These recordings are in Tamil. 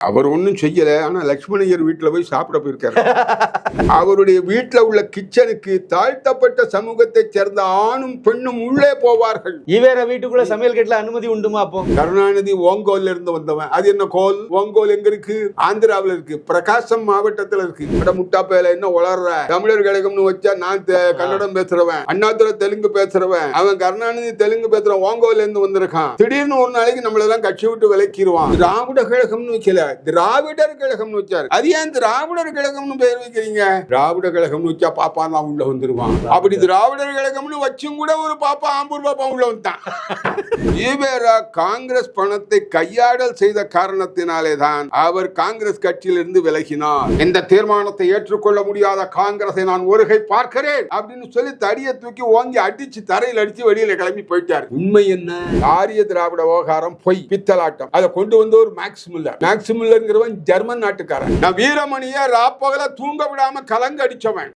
அவர் ஒன்றும் செய்யல ஆனா லக்ஷ்மணையர் வீட்டுல போய் சாப்பிட போயிருக்காரு. அவருடைய வீட்டுல உள்ள கிச்சனுக்கு தாழ்த்தப்பட்ட சமூகத்தைச் சேர்ந்த ஆணும் பெண்ணும் உள்ளே போவார்கள். ஈவேர வீட்டுக்குள்ள சமையல் கட்டுல அனுமதி உண்டுமா அப்போ? கருணாநிதி ஓங்கோல்ல இருந்து வந்தவன். அது என்ன கோல்? ஓங்கோல் எங்க இருக்கு? ஆந்திராவுல இருக்கு. பிரகாசம் மாவட்டத்துல இருக்கு. அட முட்டா பேல என்ன உளர்ற? தமிழர் கழகம்னு வச்சா நான் கன்னடம் பேசுறவன். அண்ணாதுரை தெலுங்கு பேசுறவன். அவன் கருணாநிதி தெலுங்கு பேசுறவன் ஓங்கோல்ல இருந்து வந்திருக்கான். திடீர்னு ஒரு நாளைக்கு நம்மள எல்லாம் கட்சி விட்டு விலக்கிடுவான் திராவிட கழகம்னு வைக்கல. திராவிடர் கழகம்னு வச்சாரு. அது ஏன் திராவிடர் கழகம்னு பேர் வைக்கிறீங்க? திராவிட கழகம்னு வச்சா பாப்பா தான் உள்ள வந்துருவான். அப்படி திராவிடர் கழகம்னு வச்சும் கூட ஒரு பாப்பா ஆம்பூர் பாப்பா உள்ள வந்துட்டான். ஈவேரா காங்கிரஸ் பணத்தை கையாடல் செய்த காரணத்தினாலே தான் அவர் காங்கிரஸ் கட்சியிலிருந்து விலகினார். இந்த தீர்மானத்தை ஏற்றுக்கொள்ள முடியாத காங்கிரஸை நான் ஒருகை பார்க்கிறேன் அப்படின்னு சொல்லி தடியை தூக்கி ஓங்கி அடிச்சு தரையில் அடிச்சு வெளியில கிளம்பி போயிட்டார். உண்மை என்ன? ஆரிய திராவிட விவகாரம் பொய் பித்தலாட்டம். அதை கொண்டு வந்து ஒரு மேக்ஸ் முல்லர் மேக்ஸ் முல்லர்ங்கிறவன் ஜெர்மன் நாட்டுக்காரன். நான் வீரமணிய ராப்பகல தூங்க விடாம கலங்க அடிச்சவன்.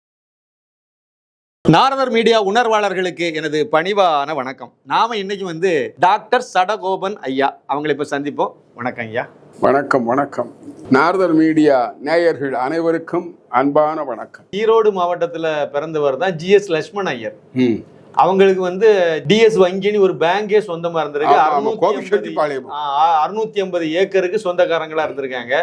நாரதர் மீடியா உணர்வாளர்களுக்கு எனது பணிவான வணக்கம். நாம இன்னைக்கு வந்து டாக்டர் சடகோபன் ஐயா அவங்களை இப்ப சந்திப்போம். வணக்கம் ஐயா. வணக்கம் வணக்கம். நாரதர் மீடியா நேயர்கள் அனைவருக்கும் அன்பான வணக்கம். ஈரோடு மாவட்டத்துல பிறந்தவர் தான் ஜிஎஸ் லட்சுமண் ஐயர். ம். அவங்களுக்கு வந்து டிஎஸ் வங்கின்னு ஒரு பேங்கே சொந்தமா இருந்திருக்கு ஆமா, ஆமா, 650 கோபிச்செட்டிப்பாளையம். ஆ, அறுநூத்தி ஐம்பது ஏக்கருக்கு சொந்தக்காரங்களா இருந்திருக்காங்க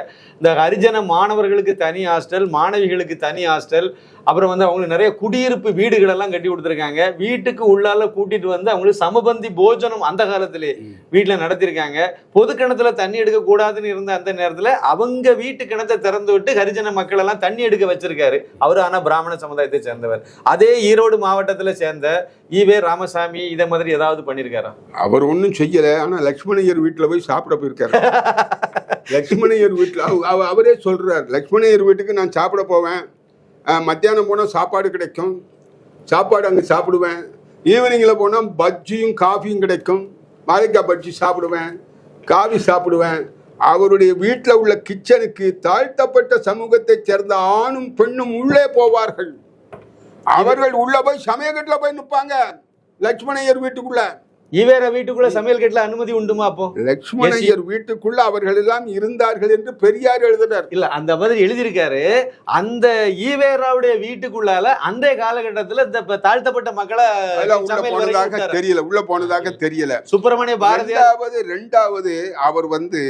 இந்த ஹரிஜன மாணவர்களுக்கு தனி ஹாஸ்டல் மாணவிகளுக்கு தனி ஹாஸ்டல் அப்புறம் வந்து அவங்களுக்கு நிறைய குடியிருப்பு வீடுகள் எல்லாம் கட்டி கொடுத்துருக்காங்க. வீட்டுக்கு உள்ளால கூட்டிட்டு வந்து அவங்களுக்கு சமபந்தி போஜனம் அந்த காலத்திலே வீட்டுல நடத்திருக்காங்க. பொது கிணத்துல தண்ணி எடுக்க கூடாதுன்னு இருந்த அந்த நேரத்துல அவங்க வீட்டு கிணத்தை திறந்து விட்டு ஹரிஜன மக்கள் எல்லாம் தண்ணி எடுக்க வச்சிருக்காரு. அவர் ஆனா பிராமண சமுதாயத்தை சேர்ந்தவர். அதே ஈரோடு மாவட்டத்துல சேர்ந்த ஈவே ராமசாமி இதை மாதிரி ஏதாவது பண்ணிருக்காரா? அவர் ஒன்றும் செய்யல. ஆனா லக்ஷ்மணையர் வீட்டுல போய் சாப்பிட போயிருக்காரு. லக்ஷ்மணையர் வீட்டுல அவ- அவ- அவரே சொல்றார். லக்ஷ்மணையர் வீட்டுக்கு நான் சாப்பிட போவேன். மத்தியானம் போனால் சாப்பாடு கிடைக்கும். சாப்பாடு அங்கே சாப்பிடுவேன். ஈவினிங்கில் போனால் பஜ்ஜியும் காஃபியும் கிடைக்கும். மாலிக்கா பஜ்ஜி சாப்பிடுவேன். காஃபி சாப்பிடுவேன். அவருடைய வீட்டில் உள்ள கிச்சனுக்கு தாழ்த்தப்பட்ட சமூகத்தைச் சேர்ந்த ஆணும் பெண்ணும் உள்ளே போவார்கள். அவர்கள் உள்ள போய் சமயக்கட்டில் போய் நிற்பாங்க. லட்சுமணையர் வீட்டுக்குள்ள. ஈவேர வீட்டுக்குள்ள சமையல் கட்டுல அனுமதி உண்டுமா அப்போ? லக்ஷ்மணையர் வீட்டுக்குள்ள அவர்கள் எல்லாம் இருந்தார்கள் என்று பெரியார் எழுதினார். இல்ல அந்த மாதிரி எழுதியிருக்காரு. அந்த ஈவேராவுடைய வீட்டுக்குள்ளால அந்த காலகட்டத்துல இந்த தாழ்த்தப்பட்ட மக்களை உள்ள போனதாக. தெரியல உள்ள போனதாக தெரியல. சுப்பிரமணிய பாரதியார் ரெண்டாவது ரெண்டாவது அவர் வந்து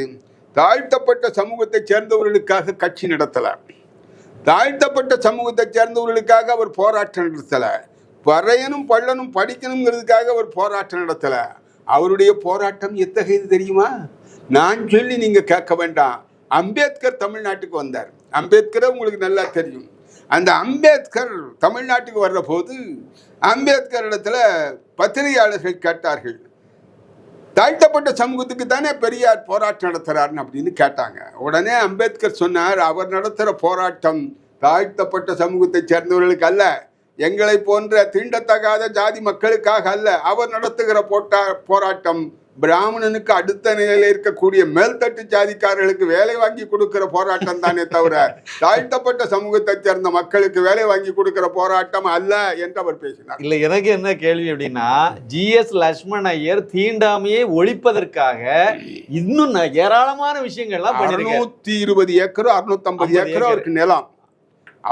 தாழ்த்தப்பட்ட சமூகத்தை சேர்ந்தவர்களுக்காக கட்சி நடத்தல. தாழ்த்தப்பட்ட சமூகத்தை சேர்ந்தவர்களுக்காக அவர் போராட்டம் நடத்தல. பறையனும் பள்ளனும் படிக்கணுங்கிறதுக்காக அவர் போராட்டம் நடத்தலை. அவருடைய போராட்டம் எத்தகையது தெரியுமா? நான் சொல்லி நீங்கள் கேட்க வேண்டாம். அம்பேத்கர் தமிழ்நாட்டுக்கு வந்தார். அம்பேத்கரை உங்களுக்கு நல்லா தெரியும். அந்த அம்பேத்கர் தமிழ்நாட்டுக்கு வர்ற போது அம்பேத்கர் இடத்துல பத்திரிகையாளர்கள் கேட்டார்கள். தாழ்த்தப்பட்ட சமூகத்துக்கு தானே பெரியார் போராட்டம் நடத்துறாருன்னு அப்படின்னு கேட்டாங்க. உடனே அம்பேத்கர் சொன்னார் அவர் நடத்துகிற போராட்டம் தாழ்த்தப்பட்ட சமூகத்தை சேர்ந்தவர்களுக்கு அல்ல. எங்களை போன்ற தீண்டத்தகாத ஜாதி மக்களுக்காக அல்ல அவர் நடத்துகிற போட்டா போராட்டம் பிராமணனுக்கு அடுத்த நிலையில இருக்கக்கூடிய மேல்தட்டு ஜாதிக்காரர்களுக்கு வேலை வாங்கி கொடுக்கிற போராட்டம் தானே தவிர தாழ்த்தப்பட்ட சமூகத்தை சேர்ந்த மக்களுக்கு வேலை வாங்கி கொடுக்கிற போராட்டம் அல்ல என்று அவர் பேசினார். இல்ல எனக்கு என்ன கேள்வி அப்படின்னா ஜிஎஸ் லட்சுமண் ஐயர் தீண்டாமையை ஒழிப்பதற்காக இன்னும் ஏராளமான விஷயங்கள்லாம் அறுநூத்தி இருபது ஏக்கரோ அறுநூத்தம்பது ஐம்பது ஏக்கரோ ஏக்கர். அவருக்கு நிலம்.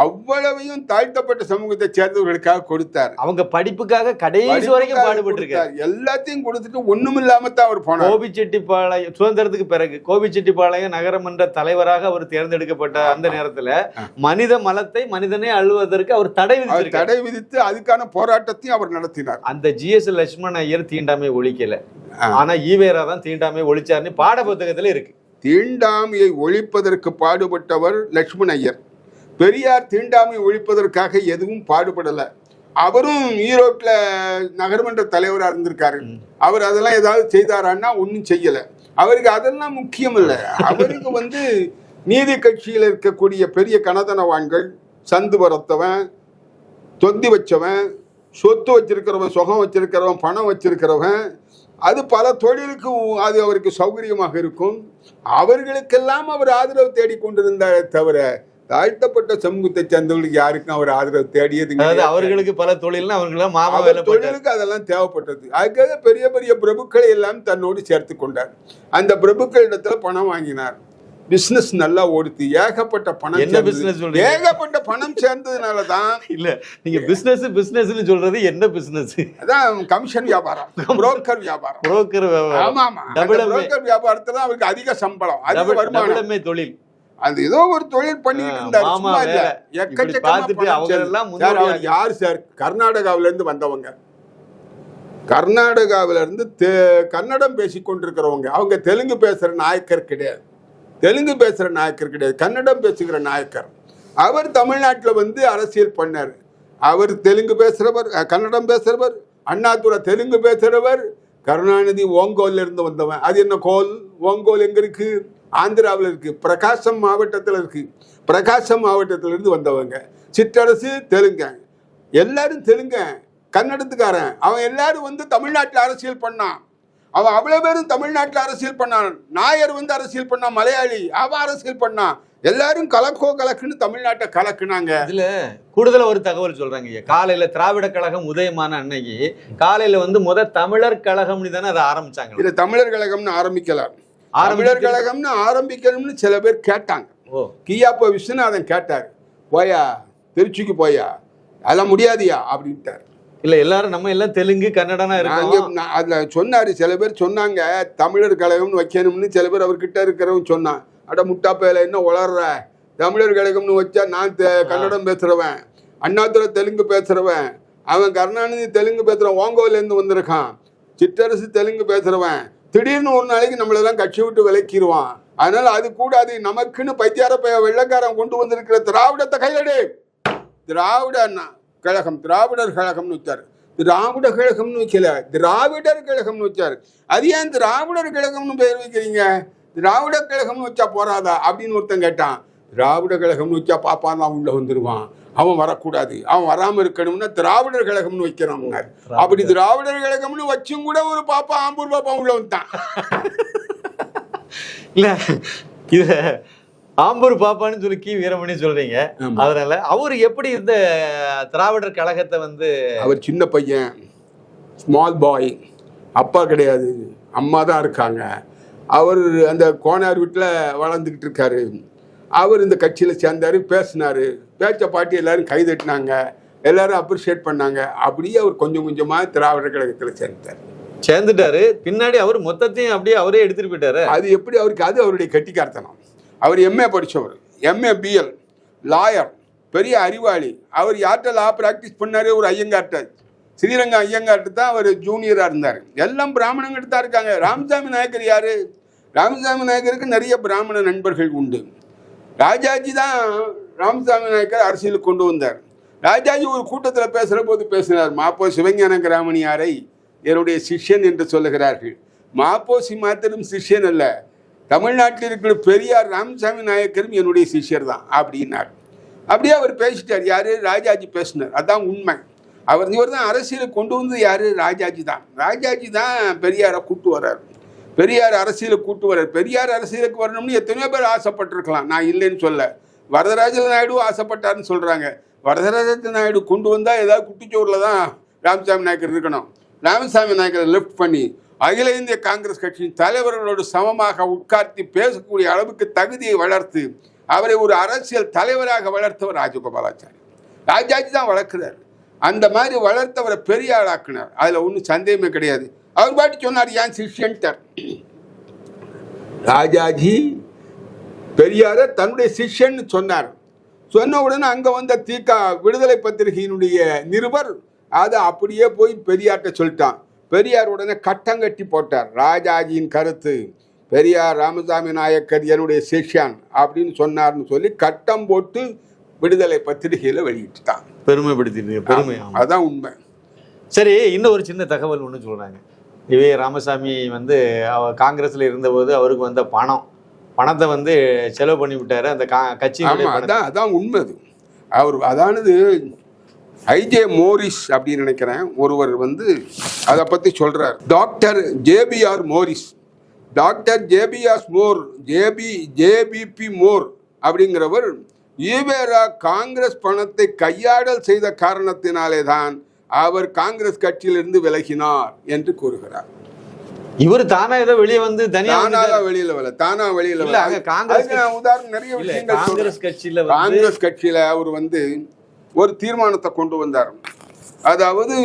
அவ்வளவையும் தாழ்த்தப்பட்ட சமூகத்தை சேர்ந்தவர்களுக்காக கொடுத்தார். அவங்க படிப்புக்காக கடைசி வரைக்கும் பாடுபட்டு இருக்காரு. எல்லாத்தையும் கொடுத்துட்டு ஒண்ணும் இல்லாம தான் அவர் போனார். கோபிச்செட்டிப்பாளையம் சுதந்திரத்துக்கு பிறகு கோபிச்செட்டிப்பாளையம் நகரமன்ற தலைவராக அவர் தேர்ந்தெடுக்கப்பட்ட அந்த நேரத்துல மனித மலத்தை மனிதனே அழுவதற்கு அவர் தடை விதிச்சிருக்காரு தடை விதித்து அதுக்கான போராட்டத்தையும் அவர் நடத்தினார். அந்த ஜிஎஸ் லட்சுமண் ஐயர் தீண்டாமை ஒழிக்கல. ஆனா ஈவேரா தான் தீண்டாமை ஒழிச்சாருன்னு பாட புத்தகத்துல இருக்கு. தீண்டாமையை ஒழிப்பதற்கு பாடுபட்டவர் லட்சுமண் ஐயர். பெரியார் தீண்டாமை ஒழிப்பதற்காக எதுவும் பாடுபடல. அவரும் ஈரோட்ல நகர்மன்ற தலைவராக இருந்திருக்காரு. அவர் அதெல்லாம் ஏதாவது செய்தாரான்னா ஒன்றும் செய்யல. அவருக்கு அதெல்லாம் முக்கியம் இல்லை. அவருக்கு வந்து நீதி கட்சியில் இருக்கக்கூடிய பெரிய கனதனவான்கள் சந்து வரத்தவன் தொந்தி வச்சவன் சொத்து வச்சிருக்கிறவன் சுகம் வச்சிருக்கிறவன் பணம் வச்சிருக்கிறவன் அது பல தொழிலுக்கு அது அவருக்கு சௌகரியமாக இருக்கும். அவர்களுக்கெல்லாம் அவர் ஆதரவு தேடி கொண்டிருந்தாரே தவிர தாழ்த்தப்பட்ட சமூகத்தை சேர்ந்தவர்களுக்கு யாருக்கும் அவர் ஆதரவு தேடியது. அவர்களுக்கு பல தொழில்னா அவர்களாம் மாமா தொழிலுக்கு அதெல்லாம் தேவைப்பட்டது. அதுக்காக பெரிய பெரிய பிரபுக்களை எல்லாம் தன்னோடு சேர்த்து கொண்டார். அந்த பிரபுக்களிடத்துல பணம் வாங்கினார். பிசினஸ் நல்லா ஓடுது. ஏகப்பட்ட பணம் என்ன சொல்றீங்க? ஏகப்பட்ட பணம் சேர்ந்ததுனால தான் இல்ல நீங்க பிசினஸ் பிசினஸ்னு சொல்றது என்ன பிசினஸ் அதான் கமிஷன் வியாபாரம். புரோக்கர் வியாபாரம். புரோக்கர் ஆமா ஆமா MA. புரோக்கர் வியாபாரத்துல அவருக்கு அதிக சம்பளம் அதிக வருமானம். தொழில். அது ஏதோ ஒரு தொழில் பண்ணிட்டு இருந்தாரு. யார் சார்? கர்நாடகாவில இருந்து வந்தவங்க. கர்நாடகாவில இருந்து கன்னடம் பேசி கொண்டிருக்கிறவங்க. அவங்க தெலுங்கு பேசுற நாயக்கர் கிடையாது. தெலுங்கு பேசுற நாயக்கர் கிடையாது. கன்னடம் பேசுகிற நாயக்கர். அவர் தமிழ்நாட்டுல வந்து அரசியல் பண்ணார். அவர் தெலுங்கு பேசுறவர் கன்னடம் பேசுறவர் அண்ணாதுரை தெலுங்கு பேசுறவர் கருணாநிதி ஓங்கோல்ல இருந்து வந்தவன். அது என்ன கோல்? ஓங்கோல் எங்க இருக்கு? ஆந்திராவில் இருக்கு. பிரகாசம் மாவட்டத்தில் இருக்கு. பிரகாசம் மாவட்டத்துல இருந்து வந்தவங்க. சிற்றரசு தெலுங்க. எல்லாரும் தெலுங்க. கன்னடத்துக்காரன். அவன் எல்லாரும் வந்து தமிழ்நாட்டில் அரசியல் பண்ணான். அவன் அவ்வளவு பேரும் தமிழ்நாட்டில் அரசியல் பண்ணான். நாயர் வந்து அரசியல் பண்ணான். மலையாளி. அவன் அரசியல் பண்ணான். எல்லாரும் கலக்கோ கலக்குன்னு தமிழ்நாட்டை கலக்குனாங்க. இதுல கூடுதலா ஒரு தகவல் சொல்றாங்க காலையில திராவிட கழகம் உதயமான அன்னைக்கு காலையில வந்து முத தமிழர் கழகம்னு தானே அதை ஆரம்பிச்சாங்க இது தமிழர் கழகம்னு ஆரம்பிக்கலாம் தமிழர் கழகம்னு ஆரம்பிக்கணும்னு சில பேர் கேட்டாங்க. கியாப்போ விஸ்வநாதன் கேட்டார். போயா திருச்சிக்கு போயா அதெல்லாம் முடியாதியா? அப்படின்ட்டார். இல்ல எல்லாரும் நம்ம எல்லாம் தெலுங்கு கன்னடனா இருக்கோம். அதுல சொன்னாரு சில பேர் சொன்னாங்க தமிழர் கழகம்னு வைக்கணும்னு சில பேர் அவர்கிட்ட இருக்கிறவன் சொன்னான் அட முட்டாப்பையில என்ன உளர்ற? தமிழர் கழகம்னு வச்சா நான் கன்னடம் பேசுறவன் அண்ணாதுரை தெலுங்கு பேசுறவன் அவன் கருணாநிதி தெலுங்கு பேசுறவன் ஓங்கோல இருந்து வந்திருக்கான் சிற்றரசு தெலுங்கு பேசுறவன் திடீர்னு ஒரு நாளைக்கு நம்மளெல்லாம் கட்சி விட்டு விலக்கிடுவான் அதனால அது கூடாது. நமக்குன்னு பைத்தியார வெள்ளக்காரன் கொண்டு வந்திருக்கிற திராவிடத்தை கையிலடு. திராவிட கழகம் திராவிடர் கழகம்னு வச்சார். திராவிட கழகம்னு வைக்கல. திராவிடர் கழகம்னு வச்சார். அது ஏன் திராவிடர் கழகம்னு பேர் வைக்கிறீங்க? திராவிட கழகம்னு வச்சா போறாதா? அப்படின்னு ஒருத்தன் கேட்டான். திராவிட கழகம்னு வச்சா பாப்பான் தான் உள்ள வந்துருவான். அவன் வரக்கூடாது. அவன் வராம இருக்கணும்னா திராவிடர் கழகம்னு வைக்கிறாங்க அப்படி திராவிடர் கழகம்னு வச்சும் கூட ஒரு பாப்பா ஆம்பூர் பாப்பா உள்ள வந்துட்டான். இல்ல இத ஆம்பூர் பாப்பான்னு சொல்லி கி வீரமணி சொல்றீங்க. அதனால அவர் எப்படி இந்த திராவிடர் கழகத்தை வந்து அவர் சின்ன பையன் ஸ்மால் பாய் அப்பா கிடையாது. அம்மா தான் இருக்காங்க. அவர் அந்த கோனார் வீட்டில் வளர்ந்துக்கிட்டு இருக்காரு. அவர் இந்த கட்சியில் சேர்ந்தார் பேசினார். பேச்ச பாட்டி எல்லாரும் கைதட்டினாங்க எல்லாரும் அப்ரிஷியேட் பண்ணாங்க. அப்படியே அவர் கொஞ்சம் கொஞ்சமாக திராவிடர் கழகத்தில் சேர்ந்தார் சேர்ந்துட்டாரு. பின்னாடி அவர் மொத்தத்தையும் அப்படியே அவரே எடுத்துட்டு போயிட்டாரு. அது எப்படி அவருக்கு அது அவருடைய கெட்டிக்காரத்தனம். அவர் எம்ஏ படித்தவர் எம்ஏ பிஎல் லாயர் பெரிய அறிவாளி. அவர் யார்கிட்ட லா ப்ராக்டிஸ் பண்ணாரு? ஒரு ஐயங்கார்ட்ட. ஸ்ரீரங்கம் ஐயங்கார்ட்ட தான் அவர் ஜூனியராக இருந்தார். எல்லாம் பிராமணங்கிட்ட தான் இருக்காங்க. ராமசாமி நாயக்கர் யாரு? ராமசாமி நாயக்கருக்கு நிறைய பிராமண நண்பர்கள் உண்டு. ராஜாஜி தான் ராமசாமி நாயக்கர் அரசியலுக்கு கொண்டு வந்தார். ராஜாஜி ஒரு கூட்டத்தில் பேசுகிற போது பேசினார் மாப்போ சிவஞான கிராமணியாரை என்னுடைய சிஷ்யன் என்று சொல்லுகிறார்கள். மாப்போசி மாத்திரம் சிஷ்யன் அல்ல. தமிழ்நாட்டில் இருக்கிற பெரியார் ராமசாமி நாயக்கரும் என்னுடைய சிஷ்யர் தான் அப்படின்னார். அப்படியே அவர் பேசிட்டார் யாரு? ராஜாஜி பேசினார். அதான் உண்மை. அவர் இவர் தான் அரசியலுக்கு கொண்டு வந்தது யாரு? ராஜாஜி தான். ராஜாஜி தான் பெரியாரை கூட்டு வர்றார். பெரியார் அரசியலுக்கு கூட்டு வர பெரியார் அரசியலுக்கு வரணும்னு எத்தனையோ பேர் ஆசைப்பட்டிருக்கலாம். நான் இல்லைன்னு சொல்ல. வரதராஜ நாயுடு ஆசைப்பட்டாருன்னு சொல்கிறாங்க வரதராஜ நாயுடு கொண்டு வந்தால் ஏதாவது குட்டிச்சோரில் தான் ராமசாமி நாயக்கர் இருக்கணும். ராமசாமி நாயக்கரை லெஃப்ட் பண்ணி அகில இந்திய காங்கிரஸ் கட்சியின் தலைவர்களோடு சமமாக உட்கார்த்தி பேசக்கூடிய அளவுக்கு தகுதியை வளர்த்து அவரை ஒரு அரசியல் தலைவராக வளர்த்தவர் ராஜகோபாலாச்சாரி. ராஜாஜி தான் வளர்க்கிறார். அந்த மாதிரி வளர்த்தவரை பெரிய ஆளாக்குனார் அதில் ஒன்றும் சந்தேகமே கிடையாது. அவர் பாட்டு சொன்னார் ஏன் சிஷ்யன்ட்டார் ராஜாஜி பெரியார தன்னுடைய சிஷ்யன்னு சொன்னார். சொன்ன உடனே அங்கே வந்த தீகா விடுதலை பத்திரிகையினுடைய நிருபர் அதை அப்படியே போய் பெரியார்ட்ட சொல்லிட்டான். பெரியார் உடனே கட்டம் கட்டி போட்டார். ராஜாஜியின் கருத்து பெரியார் ராமசாமி நாயக்கர் என்னுடைய சிஷ்யான் அப்படின்னு சொன்னார்னு சொல்லி கட்டம் போட்டு விடுதலை பத்திரிகையில் வெளியிட்டுட்டான் பெருமைப்படுத்திட்டு பெருமை. அதான் உண்மை. சரி இன்னும் ஒரு சின்ன தகவல் ஒன்று சொல்றாங்க. இவே ராமசாமி வந்து அவர் காங்கிரஸ்ல இருந்தபோது அவருக்கு வந்த பணம். பணத்தை வந்து செலவு பண்ணி விட்டாரு. அந்த கா- பணத்தை. அதான் அதான் உண்மை அது. அவர் அதானது ஐஜே மோரிஸ் அப்படின்னு நினைக்கிறேன். ஒருவர் வந்து அதை பத்தி சொல்றார். Doctor J B R Morris. Doctor J B R More J B J B B More அப்படிங்கிறவர் ஈவேரா காங்கிரஸ் பணத்தை கையாடல் செய்த காரணத்தினாலே தான் அவர் காங்கிரஸ் கட்சியிலிருந்து விலகினார் என்று கூறுகிறார். இவர் தானா ஏதோ வெளியே வந்து தனியா வெளியில வரல. தானா வெளியில வரல. காங்கிரஸ் உதாரணம் நிறைய விஷயங்கள். காங்கிரஸ் கட்சியில காங்கிரஸ் கட்சியில அவர் வந்து ஒரு தீர்மானத்தை கொண்டு வந்தார். அதாவது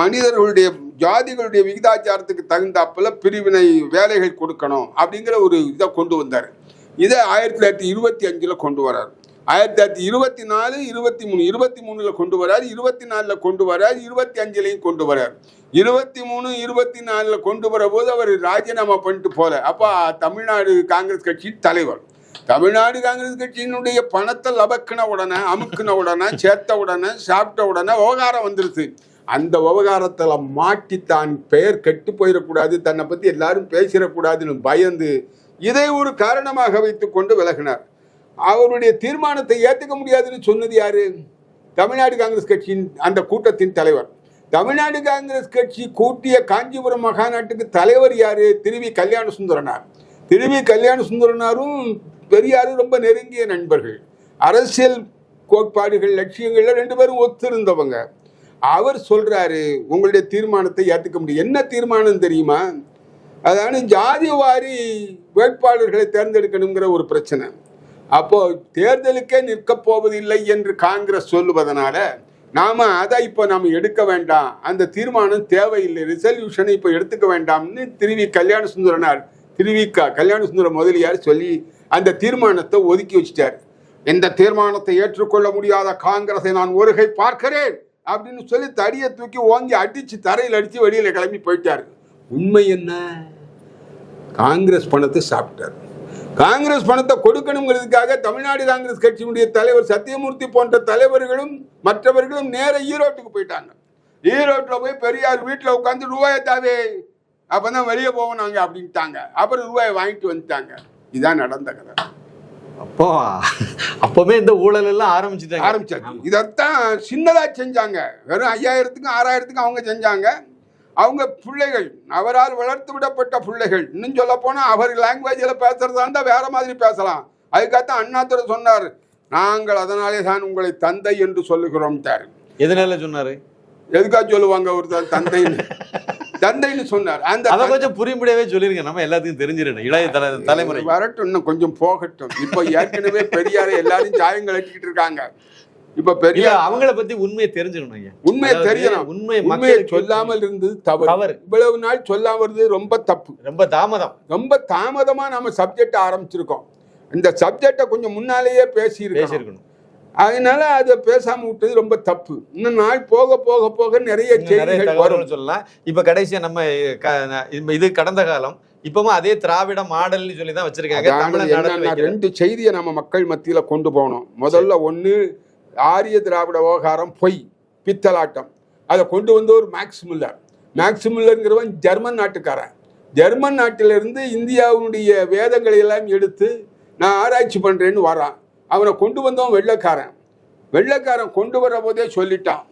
மனிதர்களுடைய ஜாதிகளுடைய விகிதாச்சாரத்துக்கு தகுந்தாப்புல பிரிவினை வேலைகள் கொடுக்கணும் அப்படிங்கிற ஒரு இதை கொண்டு வந்தார். இதை ஆயிரத்தி தொள்ளாயிரத்தி இருபத்தி அஞ்சுல கொண்டு வரார். ஆயிரத்தி தொள்ளாயிரத்தி இருபத்தி நாலு இருபத்தி மூணு இருபத்தி மூணுல கொண்டு வரார் இருபத்தி நாலுல கொண்டு வரார் இருபத்தி அஞ்சுலையும் கொண்டு வரார். இருபத்தி மூணு இருபத்தி நாலுல கொண்டு வர போது அவர் ராஜினாமா பண்ணிட்டு போல. அப்போ தமிழ்நாடு காங்கிரஸ் கட்சியின் தலைவர். தமிழ்நாடு காங்கிரஸ் கட்சியினுடைய பணத்தை லபக்கின உடனே அமுக்கின உடனே சேர்த்த உடனே சாப்பிட்ட உடனே விவகாரம் வந்துருச்சு. அந்த விவகாரத்தில் மாட்டி தான் பெயர் கெட்டு போயிடக்கூடாது தன்னை பற்றி எல்லாரும் பேசிடக்கூடாதுன்னு பயந்து இதை ஒரு காரணமாக வைத்துக்கொண்டு விலகினார். அவருடைய தீர்மானத்தை ஏற்றுக்க முடியாதுன்னு சொன்னது யாரு? தமிழ்நாடு காங்கிரஸ் கட்சியின் அந்த கூட்டத்தின் தலைவர். தமிழ்நாடு காங்கிரஸ் கட்சி கூட்டிய காஞ்சிபுரம் மகாநாட்டுக்கு தலைவர் யாரு? திருவி கல்யாண சுந்தரனார் திருவி கல்யாண சுந்தரனாரும் பெரியாரும் ரொம்ப நெருங்கிய நண்பர்கள். அரசியல் கோட்பாடுகள் லட்சியங்கள்ல ரெண்டு பேரும் ஒத்திருந்தவங்க. அவர் சொல்றாரு உங்களுடைய தீர்மானத்தை ஏற்றுக்க முடியும். என்ன தீர்மானம் தெரியுமா? அதாவது ஜாதி வாரி வேட்பாளர்களை தேர்ந்தெடுக்கணுங்கிற ஒரு பிரச்சனை. அப்போ தேர்தலுக்கே நிற்கப் போவதில்லை என்று காங்கிரஸ் சொல்லுவதனால நாம அதை இப்போ நாம் எடுக்க வேண்டாம். அந்த தீர்மானம் தேவையில்லை. ரிசல்யூஷனை இப்போ எடுத்துக்க வேண்டாம்னு திருவி கல்யாண சுந்தரனார் திருவிக்கா கல்யாண சுந்தர முதலியார் சொல்லி அந்த தீர்மானத்தை ஒதுக்கி வச்சிட்டார். இந்த தீர்மானத்தை ஏற்றுக்கொள்ள முடியாத காங்கிரஸை நான் ஒருகை பார்க்கிறேன் அப்படின்னு சொல்லி தடியை தூக்கி ஓங்கி அடிச்சு தரையில் அடிச்சு வெளியில கிளம்பி போயிட்டார். உண்மை என்ன? காங்கிரஸ் பணத்தை சாப்பிட்டார். காங்கிரஸ் பணத்தை கொடுக்கணுங்கிறதுக்காக தமிழ்நாடு காங்கிரஸ் கட்சியினுடைய தலைவர் சத்தியமூர்த்தி போன்ற தலைவர்களும் மற்றவர்களும் நேர ஈரோட்டுக்கு போயிட்டாங்க. ஈரோட்டில் போய் பெரியார் வீட்டில் உட்காந்து ரூபாயை தாவே அப்பதான் வெளியே போவோம் நாங்க அப்படின்ட்டாங்க. அப்புறம் ரூபாயை வாங்கிட்டு வந்துட்டாங்க. இதான் நடந்த கதை. அப்போ அப்பவே இந்த ஊழல் எல்லாம் ஆரம்பிச்சுட்டாங்க. ஆரம்பிச்சாச்சு. இதைத்தான் சின்னதா செஞ்சாங்க. வெறும் ஐயாயிரத்துக்கும் ஆறாயிரத்துக்கும் அவங்க செஞ்சாங்க. அவங்க பிள்ளைகள் அவரால் வளர்த்து விடப்பட்ட பிள்ளைகள். இன்னும் சொல்ல போனா அவர் லாங்குவேஜில் பேசுறதா இருந்தால் வேற மாதிரி பேசலாம். அதுக்காகத்தான் அண்ணாதுரை சொன்னார். நாங்கள் அதனாலே தான் உங்களை தந்தை என்று சொல்லுகிறோம் தார் எதனால சொன்னாரு? எதுக்காக சொல்லுவாங்க ஒரு தந்தைன்னு? தந்தைன்னு சொன்னார். அந்த அத கொஞ்சம் புரியும்படியாவே சொல்லிருங்க. நம்ம எல்லாத்துக்கும் தெரிஞ்சிடணும். இளைய தலை தலைமுறை. வரட்டும் இன்னும் கொஞ்சம் போகட்டும். இப்போ ஏற்கனவே பெரியாரை எல்லாரும் சாயங்கள் அடிக்கிட்டு இருக்காங்க. இப்ப பெரியார் அவங்கள பத்தி உண்மையை தெரிஞ்சிடணும் ஐயா. உண்மையை தெரியணும் உண்மையை உண்மையை சொல்லாமல் இருந்தது தவறு. தவறு. இவ்வளவு நாள் சொல்லாம இருந்தது ரொம்ப தப்பு. ரொம்ப தாமதம். ரொம்ப தாமதமா நாம சப்ஜெக்ட் ஆரம்பிச்சிருக்கோம். இந்த சப்ஜெக்டை கொஞ்சம் முன்னாலேயே பேசி பேசியிருக்கணும். அதனால அதை பேசாம விட்டது ரொம்ப தப்பு. இன்னும் நாள் போக போக போக நிறைய செய்திகள் வரும். தகவல்கள் சொல்லலாம். இப்ப கடைசியா நம்ம இது கடந்த காலம். இப்பவும் அதே திராவிட மாடல்னு சொல்லி தான் வச்சிருக்காங்க. ரெண்டு செய்தியை நம்ம மக்கள் மத்தியில கொண்டு போகணும் முதல்ல ஒண்ணு ஆரிய திராவிட விவகாரம் பொய் பித்தலாட்டம். அதை கொண்டு வந்த ஒரு மேக்ஸ் முல்லர். மேக்ஸ் முல்லருங்கிறவன் ஜெர்மன் நாட்டுக்காரன். ஜெர்மன் நாட்டிலிருந்து இந்தியாவுடைய வேதங்களை எல்லாம் எடுத்து நான் ஆராய்ச்சி பண்ணுறேன்னு வரான். அவனை கொண்டு வந்தவன் வெள்ளைக்காரன். வெள்ளைக்காரன் கொண்டு வர போதே சொல்லிட்டான்.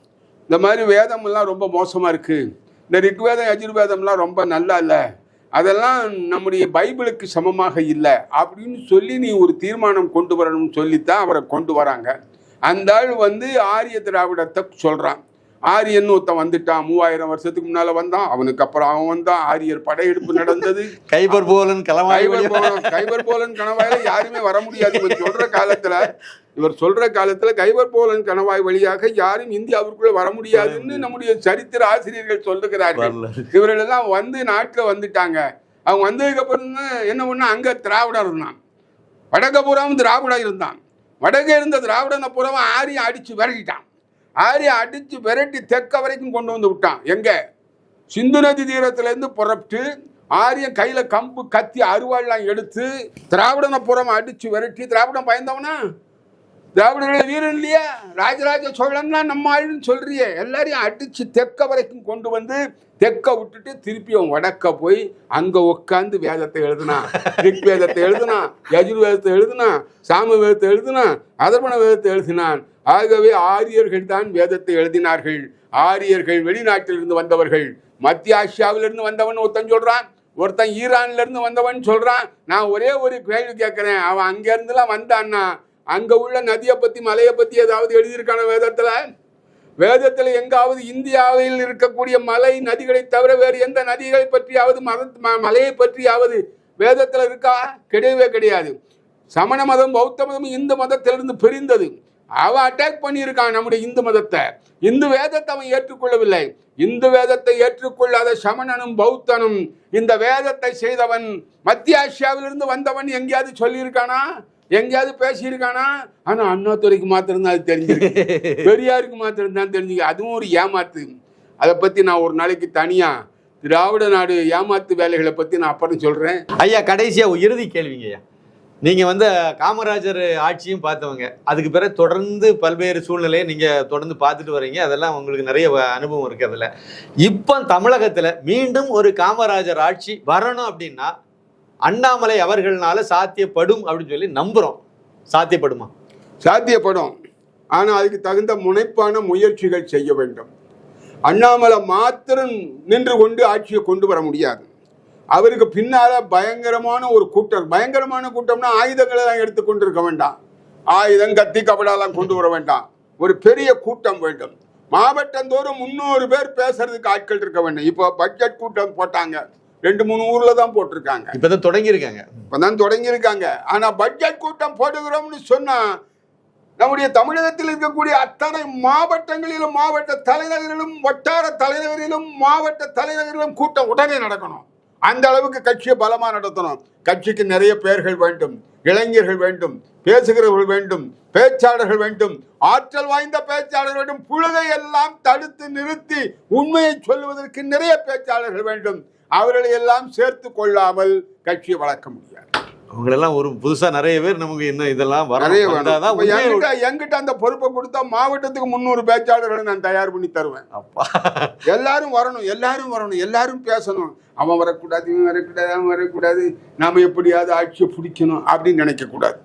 இந்த மாதிரி வேதமெல்லாம் ரொம்ப மோசமாக இருக்குது இந்த ரிக்வேதம் யஜுர்வேதம்லாம் ரொம்ப நல்லா இல்லை. அதெல்லாம் நம்முடைய பைபிளுக்கு சமமாக இல்லை. அப்படின்னு சொல்லி நீ ஒரு தீர்மானம் கொண்டு வரணும்னு சொல்லித்தான் அவரை கொண்டு வராங்க. அந்த ஆள் வந்து ஆரிய திராவிடத்தை சொல்றான். ஆரியன் ஒருத்தன் வந்துட்டான் மூவாயிரம் வருஷத்துக்கு முன்னால வந்தான். அவனுக்கு அப்புறம் அவன் வந்தான் ஆரியர் படையெடுப்பு நடந்தது. கைபர் போலன் கைபர் போலன் கைபர் போலன் கணவாயில யாருமே வர முடியாது. இவர் சொல்ற காலத்துல இவர் சொல்ற காலத்துல கைபர் போலன் கணவாய் வழியாக யாரும் இந்தியாவிற்குள்ள வர முடியாதுன்னு நம்முடைய சரித்திர ஆசிரியர்கள் சொல்லுகிறார்கள். வரல. இவர்கள் எல்லாம் வந்து நாட்டுல வந்துட்டாங்க. அவங்க வந்ததுக்கு அப்புறம் என்ன பண்ணா அங்க திராவிடம் இருந்தான். வடக்க புறம் திராவிடம் இருந்தான். வடக்கே இருந்த திராவிடனை புறவன் ஆரியம் அடித்து விரட்டிட்டான். ஆரியம் அடித்து விரட்டி தெற்க வரைக்கும் கொண்டு வந்து விட்டான். எங்கே? சிந்து நதி தீரத்துலேருந்து புறப்பட்டு ஆரியம் கையில் கம்பு கத்தி அருவாள்லாம் எடுத்து திராவிடனை புறம் அடித்து விரட்டி திராவிடம் பயந்தவனா? திராவிடர்கள் வீரன் இல்லையா? ராஜராஜ சோழன் தான் நம்ம ஆளுன்னு சொல்றியே. எல்லாரையும் அடிச்சு தெற்க வரைக்கும் கொண்டு வந்து தெற்க விட்டுட்டு திருப்பி அவன் வடக்க போய் அங்க உட்காந்து வேதத்தை எழுதுனான் ரிக் வேதத்தை எழுதுனான் யஜுர் வேதத்தை எழுதுனான் சாம வேதத்தை எழுதுனான். அதர்வண வேதத்தை எழுதினான் ஆகவே ஆரியர்கள் தான் வேதத்தை எழுதினார்கள். ஆரியர்கள் வெளிநாட்டிலிருந்து வந்தவர்கள். மத்திய ஆசியாவிலிருந்து வந்தவன் ஒருத்தன் சொல்றான். ஒருத்தன் ஈரான்ல இருந்து வந்தவன் சொல்றான். நான் ஒரே ஒரு கேள்வி கேட்குறேன். அவன் அங்கேருந்துலாம் வந்தான்னா அங்க உள்ள நதியை பத்தி மலையை பத்தி ஏதாவது எழுதியிருக்கான வேதத்துல? வேதத்துல எங்காவது இந்தியாவில் இருக்கக்கூடிய மலை நதிகளை தவிர வேறு எந்த நதிகளை பற்றியாவது மத மலையை பற்றியாவது வேதத்துல இருக்கா? கிடையவே கிடையாது. சமண மதம் பௌத்த மதம் இந்து மதத்திலிருந்து பிரிந்தது. அவன் அட்டாக் பண்ணியிருக்கான் நம்முடைய இந்து மதத்தை. இந்து வேதத்தை அவன் ஏற்றுக்கொள்ளவில்லை. இந்து வேதத்தை ஏற்றுக்கொள்ளாத சமணனும் பௌத்தனும் இந்த வேதத்தை செய்தவன் மத்திய ஆசியாவிலிருந்து வந்தவன் எங்கேயாவது சொல்லியிருக்கானா? எங்கேயாவது பேசியிருக்கானா? ஆனா அண்ணாதுரைக்கு மாத்திரம்தான் அது தெரிஞ்சிருக்கு. பெரியாருக்கு மாத்திரம்தான் தெரிஞ்சுக்க அதுவும் ஒரு ஏமாத்து. அதை பத்தி நான் ஒரு நாளைக்கு தனியா திராவிட நாடு ஏமாத்து வேலைகளை பத்தி நான் அப்புறம் சொல்றேன். ஐயா கடைசியா ஒரு இறுதி கேள்விங்க ஐயா. நீங்க வந்து காமராஜர் ஆட்சியும் பார்த்தவங்க. அதுக்கு பிறகு தொடர்ந்து பல்வேறு சூழ்நிலையை நீங்க தொடர்ந்து பார்த்துட்டு வர்றீங்க அதெல்லாம் உங்களுக்கு நிறைய அனுபவம் இருக்கு அதுல இப்போ தமிழகத்துல மீண்டும் ஒரு காமராஜர் ஆட்சி வரணும் அப்படின்னா அண்ணாமலை அவர்கள்னால சாத்தியப்படும் அப்படின்னு சொல்லி நம்புறோம். சாத்தியப்படுமா? சாத்தியப்படும். ஆனால் அதுக்கு தகுந்த முனைப்பான முயற்சிகள் செய்ய வேண்டும். அண்ணாமலை மாத்திரம் நின்று கொண்டு ஆட்சியை கொண்டு வர முடியாது. அவருக்கு பின்னால பயங்கரமான ஒரு கூட்டம். பயங்கரமான கூட்டம்னா ஆயுதங்களை எல்லாம் எடுத்து கொண்டு இருக்க வேண்டாம். ஆயுதம் கத்தி கபடாலாம் கொண்டு வர வேண்டாம். ஒரு பெரிய கூட்டம் வேண்டும். மாவட்டந்தோறும் முந்நூறு பேர் பேசுறதுக்கு ஆட்கள் இருக்க வேண்டும். இப்போ பட்ஜெட் கூட்டம் போட்டாங்க. ரெண்டு மூணு ஊர்ல தான் போட்டிருக்காங்க. இப்பதான் தொடங்கியிருக்காங்க. இப்பதான் தொடங்கியிருக்காங்க. ஆனா பட்ஜெட் கூட்டம் போடுகிறோம்னு சொன்னா நம்முடைய தமிழகத்தில் இருக்கக்கூடிய அத்தனை மாவட்டங்களிலும் மாவட்ட தலைநகரிலும் வட்டார தலைநகரிலும் மாவட்ட தலைநகரிலும் கூட்டம் உடனே நடக்கணும். அந்த அளவுக்கு கட்சியை பலமா நடத்தணும். கட்சிக்கு நிறைய பேர்கள் வேண்டும். இளைஞர்கள் வேண்டும். பேசுகிறவர்கள் வேண்டும். பேச்சாளர்கள் வேண்டும். ஆற்றல் வாய்ந்த பேச்சாளர்கள் வேண்டும். புழுகை எல்லாம் தடுத்து நிறுத்தி உண்மையை சொல்லுவதற்கு நிறைய பேச்சாளர்கள் வேண்டும். அவர்களை எல்லாம் சேர்த்து கொள்ளாமல் கட்சியை வளர்க்க முடியாது. அவங்களெல்லாம் ஒரு புதுசா நிறைய பேர் நமக்கு இன்னும் இதெல்லாம் நிறைய என்கிட்ட என்கிட்ட அந்த பொறுப்பை கொடுத்தா மாவட்டத்துக்கு முந்நூறு பேச்சாளர்களை நான் தயார் பண்ணி தருவேன். அப்பா. எல்லாரும் வரணும் எல்லாரும் வரணும் எல்லாரும் பேசணும். அவன் வரக்கூடாது இவன் வரக்கூடாது அவன் வரக்கூடாது நாம எப்படியாவது ஆட்சியை பிடிக்கணும் அப்படின்னு நினைக்க கூடாது.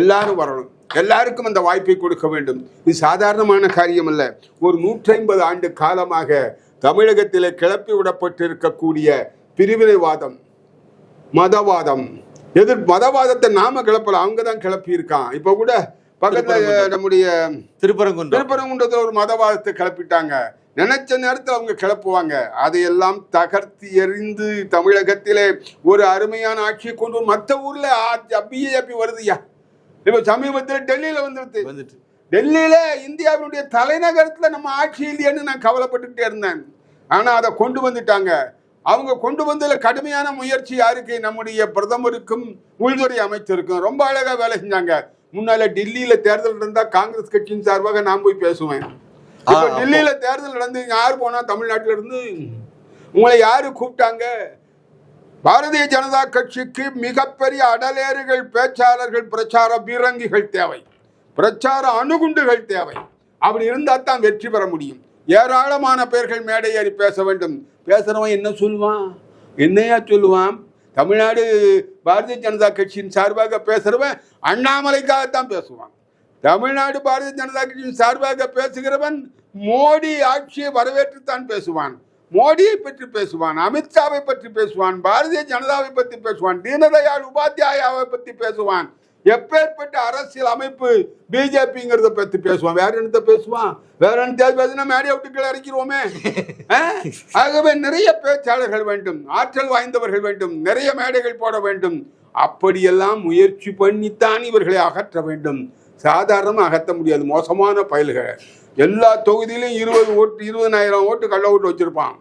எல்லாரும் வரணும். எல்லாருக்கும் அந்த வாய்ப்பை கொடுக்க வேண்டும். இது சாதாரணமான காரியம் அல்ல ஒரு நூற்றி ஐம்பது ஆண்டு காலமாக தமிழகத்திலே கிளப்பி விடப்பட்டிருக்கக்கூடிய பிரிவினைவாதம் மதவாதம் எதிர் மதவாதத்தை நாம கிளப்பல அவங்க தான் கிளப்பி இருக்கான் இப்ப கூட பக்கத்துல. நம்முடைய திருப்பரங்குன்றம். திருப்பரங்குன்றத்துல ஒரு மதவாதத்தை கிளப்பிட்டாங்க. நினைச்ச நேரத்தில் அவங்க கிளப்புவாங்க. அதையெல்லாம் தகர்த்து எறிந்து தமிழகத்திலே ஒரு அருமையான ஆட்சியை கொண்டு மற்ற ஊர்ல பிஜேபி வருதுயா இப்ப சமீபத்தில் டெல்லியில வந்துருது வந்துட்டு டெல்லியில இந்தியாவினுடைய தலைநகரத்துல நம்ம ஆட்சி இல்லையேன்னு நான் கவலைப்பட்டுக்கிட்டே இருந்தேன். ஆனா அதை கொண்டு வந்துட்டாங்க. அவங்க கொண்டு வந்ததுல கடுமையான முயற்சி யாருக்கு? நம்முடைய பிரதமருக்கும் உள்துறை அமைச்சருக்கும். ரொம்ப அழகா வேலை செஞ்சாங்க. முன்னால டெல்லியில தேர்தல் இருந்தா காங்கிரஸ் கட்சியின் சார்பாக நான் போய் பேசுவேன். டெல்லியில தேர்தல் நடந்து யார் போனா தமிழ்நாட்டுல இருந்து உங்களை யாரு கூப்பிட்டாங்க? பாரதிய ஜனதா கட்சிக்கு மிகப்பெரிய அடலேறுகள் பேச்சாளர்கள் பிரச்சார பீரங்கிகள் தேவை. பிரச்சார அணுகுண்டுகள் தேவை. அப்படி இருந்தால் தான் வெற்றி பெற முடியும். ஏராளமான பேர்கள் மேடை ஏறி பேச வேண்டும். பேசுகிறவன் என்ன சொல்லுவான்? என்னையா சொல்லுவான்? தமிழ்நாடு பாரதிய ஜனதா கட்சியின் சார்பாக பேசுகிறவன் அண்ணாமலைக்காகத்தான் பேசுவான். தமிழ்நாடு பாரதிய ஜனதா கட்சியின் சார்பாக பேசுகிறவன் மோடி ஆட்சியை வரவேற்றுத்தான் பேசுவான். மோடியை பற்றி பேசுவான் அமித்ஷாவை பற்றி பேசுவான் பாரதிய ஜனதாவை பற்றி பேசுவான் தீனதயாள் உபாத்தியாயாவை பற்றி பேசுவான். எப்பேற்பட்ட அரசியல் அமைப்பு பிஜேபிங்கிறத பத்தி பேசுவான். வேற என்னத்த பேசுவான்? வேற என்னத்தையாவது பேசுனா மேடைய விட்டு கீழே ஆ? ஆகவே நிறைய பேச்சாளர்கள் வேண்டும் ஆற்றல் வாய்ந்தவர்கள் வேண்டும் நிறைய மேடைகள் போட வேண்டும். அப்படியெல்லாம் முயற்சி பண்ணித்தான் இவர்களை அகற்ற வேண்டும். சாதாரணமாக அகற்ற முடியாது மோசமான பயல்கள். எல்லா தொகுதியிலும் இருபது ஓட்டு இருபதனாயிரம் ஓட்டு கள்ள ஓட்டு வச்சிருப்பான்.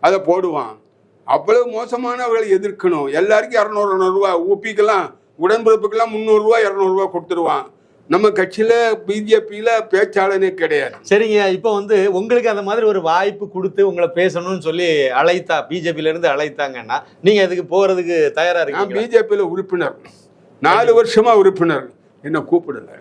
அதை போடுவான். அவ்வளவு மோசமானவர்களை எதிர்க்கணும். எல்லாருக்கும் இரநூறு ரூபா ஊப்பிக்கெல்லாம் உடன்பிறப்புக்கெல்லாம் முந்நூறுரூவா இரநூறுவா கொடுத்துருவான். நம்ம கட்சியில பிஜேபியில பேச்சாளனே கிடையாது. சரிங்க. இப்போ வந்து உங்களுக்கு அந்த மாதிரி ஒரு வாய்ப்பு கொடுத்து உங்களை பேசணும்னு சொல்லி அழைத்தா பிஜேபில இருந்து அழைத்தாங்கன்னா நீங்க அதுக்கு போறதுக்கு தயாரா நான் இருக்கீங்களா? பிஜேபியில உறுப்பினர். நாலு வருஷமா உறுப்பினர். என்ன கூப்பிடல.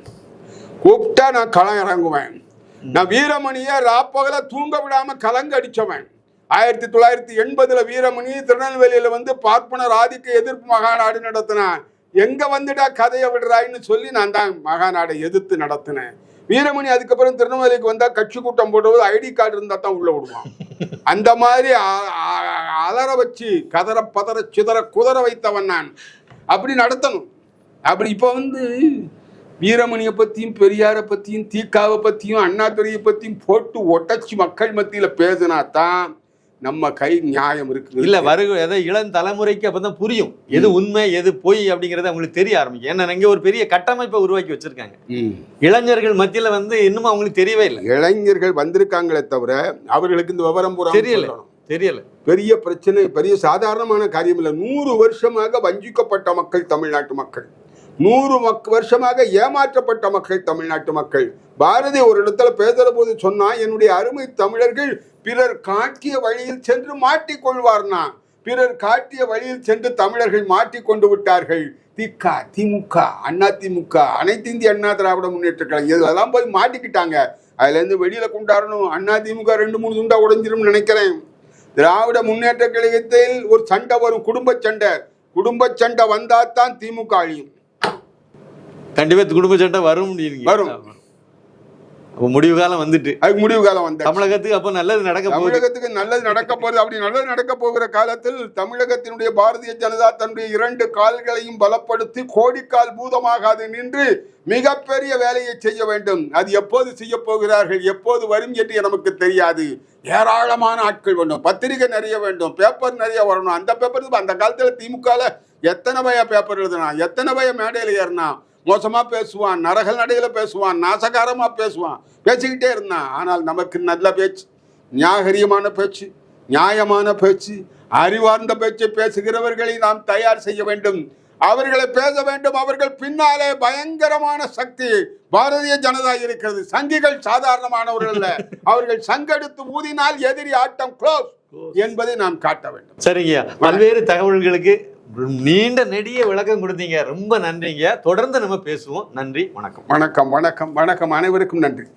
கூப்பிட்டா நான் களம் இறங்குவேன். நான் வீரமணியை ராப்பகல தூங்க விடாம கலங்க அடிச்சவன். ஆயிரத்தி தொள்ளாயிரத்தி எண்பதுல வீரமணி திருநெல்வேலியில வந்து பார்ப்பனர் ஆதிக்க எதிர்ப்பு மகாநாடு நடத்தினான். எங்க வந்துடா கதையை விடுறாயின்னு சொல்லி நான் தான் மகாநாடை எதிர்த்து நடத்தினேன். வீரமணி அதுக்கப்புறம் திருநெல்வேலிக்கு வந்தா கட்சி கூட்டம் போடும்போது ஐடி கார்டு இருந்தா தான் உள்ள விடுவான். அந்த மாதிரி அலற வச்சு கதற பதற சிதற குதற வைத்தவன் நான். அப்படி நடத்தணும். அப்படி இப்போ வந்து வீரமணியை பத்தியும் பெரியாரை பத்தியும் தீக்காவை பத்தியும் அண்ணாதுரையை பத்தியும் போட்டு ஒட்டச்சி மக்கள் மத்தியில பேசினா தான் நம்ம கை நியாயம் இருக்கு இல்ல வருக எதை இளம் தலைமுறைக்கு அப்பதான் புரியும். எது உண்மை எது பொய் அப்படிங்கறது அவங்களுக்கு தெரிய ஆரம்பிக்கும். ஏன்னா இங்க ஒரு பெரிய கட்டமைப்பை உருவாக்கி வச்சிருக்காங்க. இளைஞர்கள் மத்தியில வந்து இன்னும் அவங்களுக்கு தெரியவே இல்லை. இளைஞர்கள் வந்திருக்காங்களே தவிர அவர்களுக்கு இந்த விவரம் பூரா தெரியல. தெரியல. பெரிய பிரச்சனை பெரிய சாதாரணமான காரியம் இல்லை. நூறு வருஷமாக வஞ்சிக்கப்பட்ட மக்கள் தமிழ்நாட்டு மக்கள். நூறு மக் வருஷமாக ஏமாற்றப்பட்ட மக்கள் தமிழ்நாட்டு மக்கள். பாரதி ஒரு இடத்துல பேசுற போது சொன்னா என்னுடைய அருமை தமிழர்கள் பிறர் காட்டிய வழியில் சென்று மாட்டிக்கொள்வார்னா? பிறர் காட்டிய வழியில் சென்று தமிழர்கள் மாட்டிக்கொண்டு விட்டார்கள். திக திமுக அண்ணா திமுக அனைத்து இந்திய அண்ணா திராவிட முன்னேற்ற கழகம். இதெல்லாம் போய் மாட்டிக்கிட்டாங்க. அதுல இருந்து வெளியில கொண்டாடணும். அண்ணா திமுக ரெண்டு மூணு துண்டா உடைஞ்சிரும்னு நினைக்கிறேன். திராவிட முன்னேற்ற கழகத்தில் ஒரு சண்டை வரும் குடும்ப சண்டை. குடும்ப சண்டை வந்தா தான் திமுக அழியும். கண்டிப்பா குடும்ப சண்டை வரும் வரும். அப்ப முடிவு காலம் வந்துட்டு. அதுக்கு முடிவு காலம் வந்த தமிழகத்துக்கு அப்ப நல்லது நடக்க தமிழகத்துக்கு நல்லது நடக்க போகுது. அப்படி நல்லது நடக்க போகிற காலத்தில் தமிழகத்தினுடைய பாரதிய ஜனதா தன்னுடைய இரண்டு கால்களையும் பலப்படுத்தி கோடிக்கால் பூதமாகாது நின்று மிகப்பெரிய வேலையை செய்ய வேண்டும். அது எப்போது செய்ய போகிறார்கள்? எப்போது வரும் என்று நமக்கு தெரியாது. ஏராளமான ஆட்கள் வேண்டும். பத்திரிகை நிறைய வேண்டும். பேப்பர் நிறைய வரணும். அந்த பேப்பர் அந்த காலத்துல திமுகல எத்தனை பய பேப்பர் எழுதுனா? எத்தனை பய மேடையில் ஏறினா? மோசமா பேசுவான் நரகல் நடையில பேசுவான் நாசகாரமா பேசுவான். பேசிக்கிட்டே இருந்தான். ஆனால் நமக்கு நல்ல பேச்சு நாகரிகமான பேச்சு நியாயமான பேச்சு அறிவார்ந்த பேச்சை பேசுகிறவர்களை நாம் தயார் செய்ய வேண்டும். அவர்களை பேச வேண்டும். அவர்கள் பின்னாலே பயங்கரமான சக்தி பாரதிய ஜனதா இருக்கிறது. சங்கிகள் சாதாரணமானவர்கள் அல்ல. அவர்கள் சங்கெடுத்து ஊதினால் எதிரி ஆட்டம் க்ளோஸ் என்பதை நாம் காட்ட வேண்டும். சரிங்கய்யா. பல்வேறு தகவல்களுக்கு நீண்ட நெடிய விளக்கம் கொடுத்தீங்க. ரொம்ப நன்றிங்க. தொடர்ந்து நம்ம பேசுவோம். நன்றி. வணக்கம். வணக்கம் வணக்கம் வணக்கம். அனைவருக்கும் நன்றி.